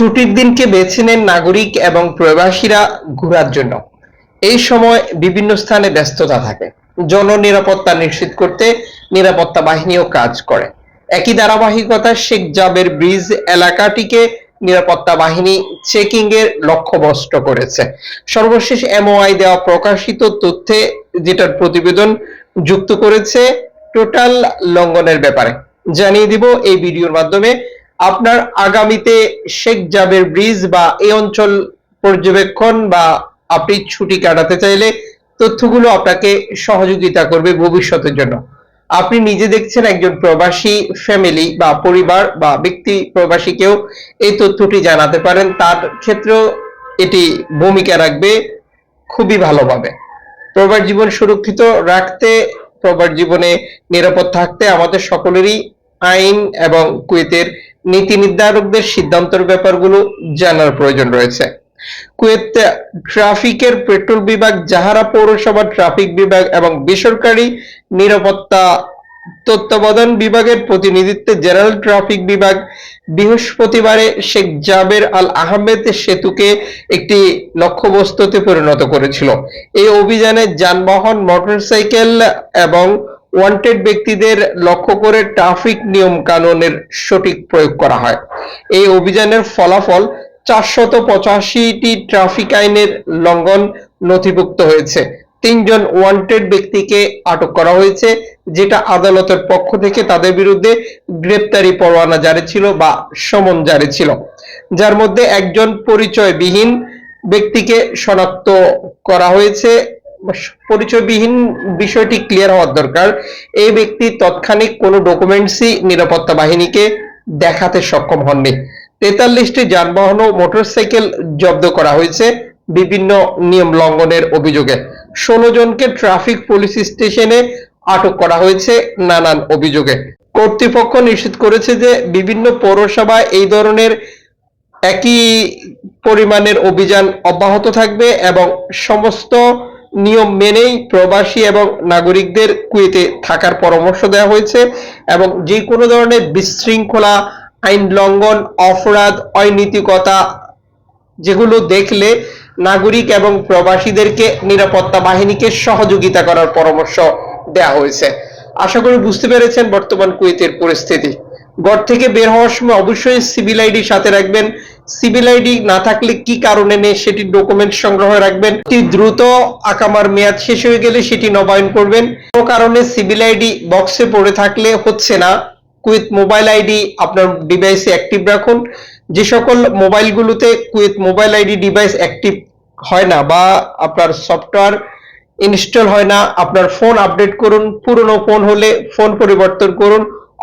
ছুটির দিনকে বেছে নেন নাগরিক এবং প্রবাসীরা ঘোরার জন্য। এই সময় বিভিন্ন স্থানে ব্যস্ততা থাকে। জননিরাপত্তা নিশ্চিত করতে নিরাপত্তা বাহিনীও কাজ করে। একই ধারাবাহিকতা শেখ জাবের ব্রিজ এলাকাটিকে নিরাপত্তা বাহিনী চেকিং এর লক্ষ্যবষ্ট করেছে। সর্বশেষ এমওআই দেওয়া প্রকাশিত তথ্যে যেটার প্রতিবেদন যুক্ত করেছে টোটাল লঙ্ঘনের ব্যাপারে। জানিয়ে দিব এই ভিডিওর মাধ্যমে আপনার আগামীতে শেখ জাবের ব্রিজ বা এই অঞ্চল পর্যবেক্ষণ বা আপনি ছুটি কাটাতে চাইলে তথ্যগুলো আপনাকে সহযোগিতা করবে ভবিষ্যতের জন্য। আপনি নিজে দেখছেন একজন প্রবাসী ফ্যামিলি বা পরিবার বা ব্যক্তি প্রবাসীকেও এই তথ্যটি জানাতে পারেন, তার ক্ষেত্রেও এটি ভূমিকা রাখবে খুবই ভালোভাবে। প্রবাস জীবন সুরক্ষিত রাখতে, প্রবাস জীবনে নিরাপদ থাকতে আমাদের সকলেরই আইন এবং কুয়েতের নীতি নির্ধারকদের সিদ্ধান্তের ব্যাপারগুলো জানার প্রয়োজন রয়েছে। কুয়েত ট্রাফিকের পেট্রোল বিভাগ, জাহারা পৌরসভা, ট্রাফিক বিভাগ এবং বেসরকারি নিরাপত্তা তত্ত্বাবধান বিভাগের প্রতিনিধিত্বে জেনারেল ট্রাফিক বিভাগ বৃহস্পতিবারে শেখ জাবের আল আহমেদ সেতুকে একটি লক্ষ্যবস্তুতে পরিণত করেছিল। এই অভিযানে যানবাহন, মোটরসাইকেল এবং ওয়ান্টেড ব্যক্তিদের লক্ষ্য করে ট্রাফিক নিয়ম কানুনের সঠিক প্রয়োগ করা হয়। এই অভিযানের ফলাফল চারশত পঁচাশিটি ট্রাফিক আইনের লঙ্ঘন নথিভুক্ত হয়েছে। তিনজন ওয়ান্টেড ব্যক্তিকে আটক করা হয়েছে, যেটা আদালতের পক্ষ থেকে তাদের বিরুদ্ধে গ্রেপ্তারি পরোয়ানা জারি ছিল বা সমন জারি ছিল। যার মধ্যে একজন পরিচয়বিহীন ব্যক্তিকে শনাক্ত করা হয়েছে পরিচয়বিহীন বিষয়টি ক্লিয়ার হওয়ার দরকার। এই ব্যক্তি তৎক্ষণিক কোনো ডকুমেন্টসই নিরাপত্তা বাহিনীকে দেখাতে সক্ষম হননি। তেতাল্লিশটি যানবাহন ও মোটরসাইকেল জব্দ করা হয়েছে বিভিন্ন নিয়ম লঙ্ঘনের অভিযোগে। ষোলো জনকে ট্রাফিক পুলিশ স্টেশনে আটক করা হয়েছে নানান অভিযোগে। কর্তৃপক্ষ নিশ্চিত করেছে যে বিভিন্ন পৌরসভায় এই ধরনের একই পরিমাণের অভিযান অব্যাহত থাকবে এবং সমস্ত নিয়ম মেনেই প্রবাসী এবং নাগরিকদের কুয়েতে থাকার পরামর্শ দেওয়া হয়েছে এবং যে কোনো ধরনের বিশৃঙ্খলা, আইন লঙ্ঘন, অপরাধ, অনৈতিকতা যেগুলো দেখলে নাগরিক এবং প্রবাসীদেরকে নিরাপত্তা বাহিনীকে সহযোগিতা করার পরামর্শ দেওয়া হয়েছে। আশা করি বুঝতে পেরেছেন বর্তমান কুয়েতের পরিস্থিতি। ঘর থেকে বের হওয়ার সময় অবশ্যই সিভিল আইডি সাথে রাখবেন। সিভিল আইডি না থাকলে কি কারণে নেই সেটি ডকুমেন্ট সংগ্রহ রাখবেন। অতি দ্রুত আকামার মেয়াদ শেষ হয়ে গেলে সেটি নবায়ন করবেন। কোনো কারণে সিভিল আইডি বক্সে পড়ে থাকলে হচ্ছে না। কুইথ মোবাইল আইডি আপনার ডিভাইসে অ্যাক্টিভ রাখুন। যে সকল মোবাইলগুলোতে কুইথ মোবাইল আইডি ডিভাইস অ্যাক্টিভ হয় না বা আপনার সফটওয়্যার ইনস্টল হয় না, আপনার ফোন আপডেট করুন। পুরনো ফোন হলে ফোন পরিবর্তন করুন।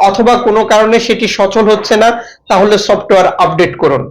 অথবা কোনো কারণে সেটি সচল হচ্ছে না, তাহলে সফটওয়্যার আপডেট করুন।